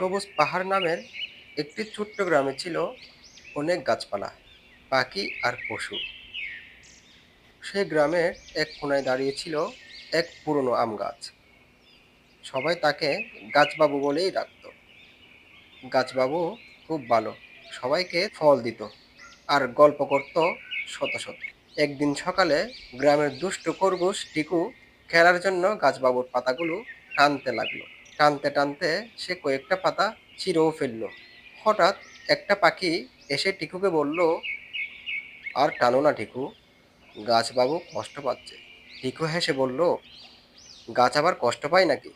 সবুজ পাহাড় নামের একটি ছোট্ট গ্রামে ছিল অনেক গাছপালা, পাখি আর পশু। সেই গ্রামের এক কোনায় দাঁড়িয়ে ছিল এক পুরনো আম গাছ। সবাই তাকে গাছবাবু বলেই ডাকত। গাছবাবু খুব ভালো, সবাইকে ফল দিত আর গল্প করত শত শত। একদিন সকালে গ্রামের দুষ্ট খরগোশ টিকু খেলার জন্য গাছবাবুর পাতাগুলো টানতে লাগল। টানতে টানতে সে কয়েকটা পাতা ছিঁড়েও ফেলল। হঠাৎ একটা পাখি এসে টিকুকে বলল, আর টানো না টিকু, গাছবাবু কষ্ট পাচ্ছে। টিকু হেসে বলল, গাছ আবার কষ্ট পায় নাকি?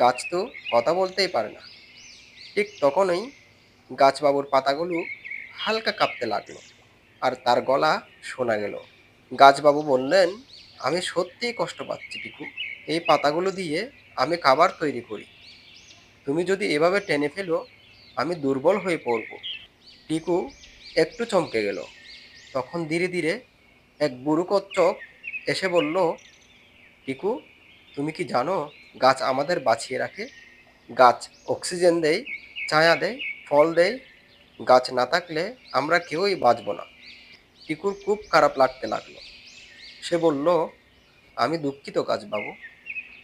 গাছ তো কথা বলতেই পারে না। ঠিক তখনই গাছবাবুর পাতাগুলো হালকা কাঁপতে লাগল আর তার গলা শোনা গেল। গাছবাবু বললেন, আমি সত্যিই কষ্ট পাচ্ছি টিকু। এই পাতাগুলো দিয়ে আমি খাবার তৈরি করি। তুমি যদি এভাবে টেনে ফেলো, আমি দুর্বল হয়ে পড়ব। টিকু একটু চমকে গেল। তখন ধীরে ধীরে এক বুড়ো কচ্ছপ এসে বলল টিকু তুমি কি জানো, গাছ আমাদের বাঁচিয়ে রাখে? গাছ অক্সিজেন দেয়, ছায়া দেয়, ফল দেয়। গাছ না থাকলে আমরা কেউই বাঁচব না। টিকুর খুব খারাপ লাগতে লাগল। সে বলল, আমি দুঃখিত গাছবাবু।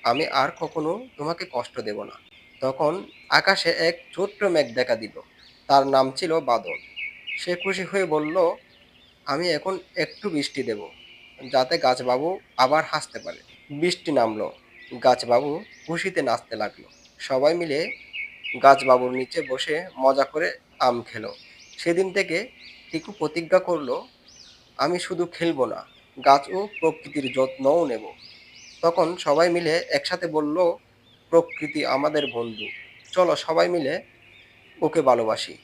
আমি আর কখনো তোমাকে কষ্ট দেব না। তখন আকাশে এক ছোট্ট মেঘ দেখা দিল। তার নাম ছিল বাদল। সে খুশি হয়ে বলল, আমি এখন একটু বৃষ্টি দেব, যাতে গাছবাবু আবার হাসতে পারে। বৃষ্টি নামলো। গাছবাবু খুশিতে নাচতে লাগল। সবাই মিলে গাছবাবুর নিচে বসে মজা করে আম খেলো। সেদিন থেকে টিকু প্রতিজ্ঞা করল, আমি শুধু খেলব না, গাছ ও প্রকৃতির যত্নও নেব। তখন সবাই মিলে একসাথে বলল প্রকৃতি আমাদের বন্ধু। চলো সবাই মিলে ওকে ভালোবাসি।